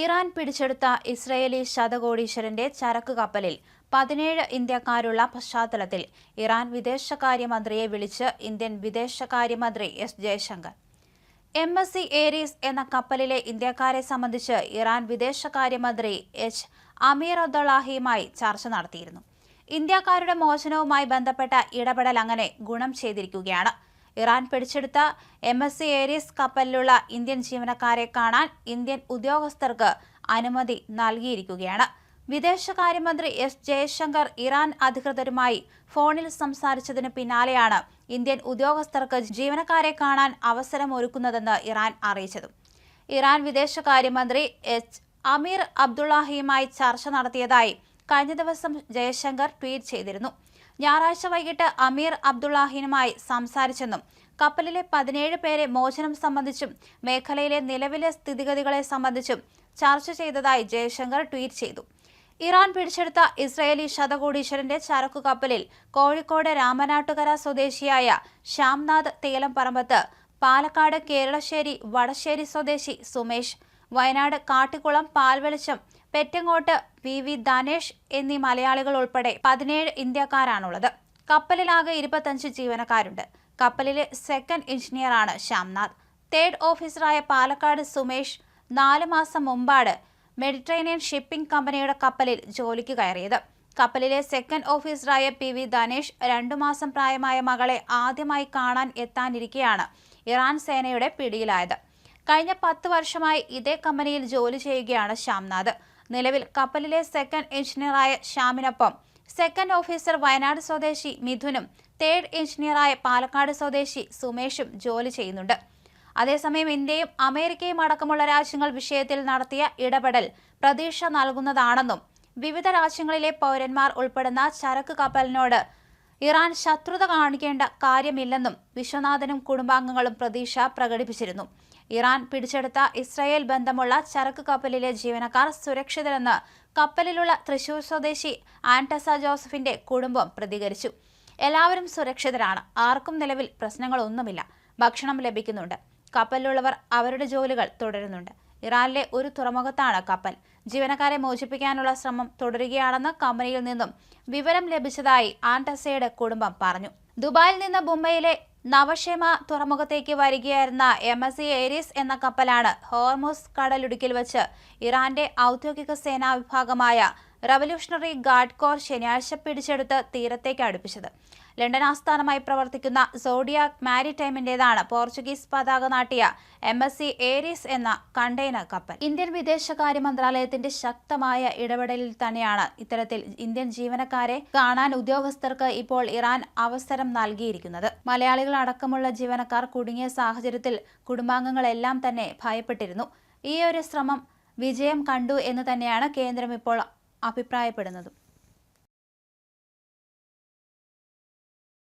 Iran പിടിച്ചെടുത്ത Israeli ശതകോടീശ്വരന്റെ ചരക്ക് കപ്പലിൽ പതിനേഴ് ഇന്ത്യക്കാരുള്ള പശ്ചാത്തലത്തിൽ ഇറാൻ വിദേശകാര്യമന്ത്രിയെ വിളിച്ച് ഇന്ത്യൻ വിദേശകാര്യമന്ത്രി S Jaishankar. M S C Aries എന്ന കപ്പലിലെ ഇന്ത്യക്കാരെ സംബന്ധിച്ച് ഇറാൻ വിദേശകാര്യമന്ത്രി എച്ച് അമീർ അബ്ദുള്ളാഹിയുമായി ചർച്ച നടത്തിയിരുന്നു. ഇന്ത്യക്കാരുടെ മോചനവുമായി ബന്ധപ്പെട്ട ഇടപെടൽ അങ്ങനെ ഗുണം ചെയ്തിരിക്കുകയാണ്. ഇറാൻ പിടിച്ചെടുത്ത എം എസ് സി ഏരീസ് കപ്പലിലുള്ള ഇന്ത്യൻ ജീവനക്കാരെ കാണാൻ ഇന്ത്യൻ ഉദ്യോഗസ്ഥർക്ക് അനുമതി നൽകിയിരിക്കുകയാണ്. വിദേശകാര്യമന്ത്രി എസ് ജയശങ്കർ ഇറാൻ അധികൃതരുമായി ഫോണിൽ സംസാരിച്ചതിന് പിന്നാലെയാണ് ഇന്ത്യൻ ഉദ്യോഗസ്ഥർക്ക് ജീവനക്കാരെ കാണാൻ അവസരമൊരുക്കുന്നതെന്ന് ഇറാൻ അറിയിച്ചത്. ഇറാൻ വിദേശകാര്യമന്ത്രി എച്ച് അമീർ അബ്ദുള്ളാഹിയുമായി ചർച്ച നടത്തിയതായി കഴിഞ്ഞ ദിവസം ജയശങ്കർ ട്വീറ്റ് ചെയ്തിരുന്നു. ഞായറാഴ്ച വൈകിട്ട് അമീർ അബ്ദുള്ളാഹിനുമായി സംസാരിച്ചെന്നും കപ്പലിലെ പതിനേഴ് പേരെ മോചനം സംബന്ധിച്ചും മേഖലയിലെ നിലവിലെ സ്ഥിതിഗതികളെ സംബന്ധിച്ചും ചർച്ച ചെയ്തതായി ജയശങ്കർ ട്വീറ്റ് ചെയ്തു. ഇറാൻ പിടിച്ചെടുത്ത ഇസ്രയേലി ശതകോടീശ്വരന്റെ ചരക്കു കപ്പലിൽ കോഴിക്കോട് രാമനാട്ടുകര സ്വദേശിയായ ശ്യാംനാഥ് തേലംപറമ്പത്ത് പാലക്കാട് കേരളശ്ശേരി വടശ്ശേരി സ്വദേശി സുമേഷ് വയനാട് കാട്ടിക്കുളം പാൽവെളിച്ചം പെറ്റങ്ങോട്ട് വി വി ധനേഷ് എന്നീ മലയാളികൾ ഉൾപ്പെടെ പതിനേഴ് ഇന്ത്യക്കാരാണുള്ളത്. കപ്പലിലാകെ ഇരുപത്തഞ്ച് ജീവനക്കാരുണ്ട്. കപ്പലിലെ സെക്കൻഡ് എഞ്ചിനീയറാണ് ശ്യാംനാഥ്. തേർഡ് ഓഫീസറായ പാലക്കാട് സുമേഷ് നാല് മാസം മുമ്പാണ് മെഡിറ്ററേനിയൻ ഷിപ്പിംഗ് കമ്പനിയുടെ കപ്പലിൽ ജോലിക്ക് കയറിയത്. കപ്പലിലെ സെക്കൻഡ് ഓഫീസറായ പി വി ധനേഷ് രണ്ടു മാസം പ്രായമായ മകളെ ആദ്യമായി കാണാൻ എത്താനിരിക്കെയാണ് ഇറാൻ സേനയുടെ പിടിയിലായത്. കഴിഞ്ഞ പത്ത് വർഷമായി ഇതേ കമ്പനിയിൽ ജോലി ചെയ്യുകയാണ് ശ്യാംനാഥ്. നിലവിൽ കപ്പലിലെ സെക്കൻഡ് എഞ്ചിനീയറായ ശ്യാമിനൊപ്പം. സെക്കൻഡ് ഓഫീസർ വയനാട് സ്വദേശി മിഥുനും തേർഡ് എഞ്ചിനീയറായ പാലക്കാട് സ്വദേശി സുമേഷും ജോലി ചെയ്യുന്നുണ്ട്. അതേസമയം ഇന്ത്യയും അമേരിക്കയും അടക്കമുള്ള രാജ്യങ്ങൾ വിഷയത്തിൽ നടത്തിയ ഇടപെടൽ പ്രതീക്ഷ നൽകുന്നതാണെന്നും വിവിധ രാജ്യങ്ങളിലെ പൗരന്മാർ ഉൾപ്പെടുന്ന ചരക്ക് കപ്പലിനോട് ഇറാൻ ശത്രുത കാണിക്കേണ്ട കാര്യമില്ലെന്നും വിശ്വനാഥനും കുടുംബാംഗങ്ങളും പ്രതീക്ഷ പ്രകടിപ്പിച്ചിരുന്നു. ഇറാൻ പിടിച്ചെടുത്ത ഇസ്രായേൽ ബന്ധമുള്ള ചരക്ക് കപ്പലിലെ ജീവനക്കാർ സുരക്ഷിതരെന്ന് കപ്പലിലുള്ള തൃശൂർ സ്വദേശി ആന്റസ ജോസഫിന്റെ കുടുംബം പ്രതികരിച്ചു. എല്ലാവരും സുരക്ഷിതരാണ്. ആർക്കും നിലവിൽ പ്രശ്നങ്ങളൊന്നുമില്ല. ഭക്ഷണം ലഭിക്കുന്നുണ്ട്. കപ്പലിലുള്ളവർ അവരുടെ ജോലികൾ തുടരുന്നുണ്ട്. ഇറാനിലെ ഒരു തുറമുഖത്താണ് കപ്പൽ. ജീവനക്കാരെ മോചിപ്പിക്കാനുള്ള ശ്രമം തുടരുകയാണെന്ന് കമ്പനിയിൽ നിന്നും വിവരം ലഭിച്ചതായി ആന്റസയുടെ കുടുംബം പറഞ്ഞു. ദുബായിൽ നിന്ന് മുംബൈയിലെ നവക്ഷേമ തുറമുഖത്തേക്ക് വരികയായിരുന്ന എം എസ് സി ഏരീസ് എന്ന കപ്പലാണ് ഹോർമോസ് കടലിടുക്കിൽ വച്ച് ഇറാന്റെ ഔദ്യോഗിക സേനാ വിഭാഗമായ റവല്യൂഷണറി ഗാർഡ് കോർ ശനിയാഴ്ച പിടിച്ചെടുത്ത് തീരത്തേക്ക് അടുപ്പിച്ചത്. ലണ്ടൻ ആസ്ഥാനമായി പ്രവർത്തിക്കുന്ന സോഡിയാക് മാരിടൈമിന്റേതാണ് പോർച്ചുഗീസ് പതാക നാട്ടിയ എം എസ് സി ഏരീസ് എന്ന കണ്ടെയ്നർ കപ്പൽ. ഇന്ത്യൻ വിദേശകാര്യ മന്ത്രാലയത്തിന്റെ ശക്തമായ ഇടപെടലിൽ തന്നെയാണ് ഇത്തരത്തിൽ ഇന്ത്യൻ ജീവനക്കാരെ കാണാൻ ഉദ്യോഗസ്ഥർക്ക് ഇപ്പോൾ ഇറാൻ അവസരം നൽകിയിരിക്കുന്നത്. മലയാളികൾ അടക്കമുള്ള ജീവനക്കാർ കുടുങ്ങിയ സാഹചര്യത്തിൽ കുടുംബാംഗങ്ങളെല്ലാം തന്നെ ഭയപ്പെട്ടിരുന്നു. ഈ ഒരു ശ്രമം വിജയം കണ്ടു എന്ന് തന്നെയാണ് കേന്ദ്രം ഇപ്പോൾ അഭിപ്രായപ്പെടുന്നത്.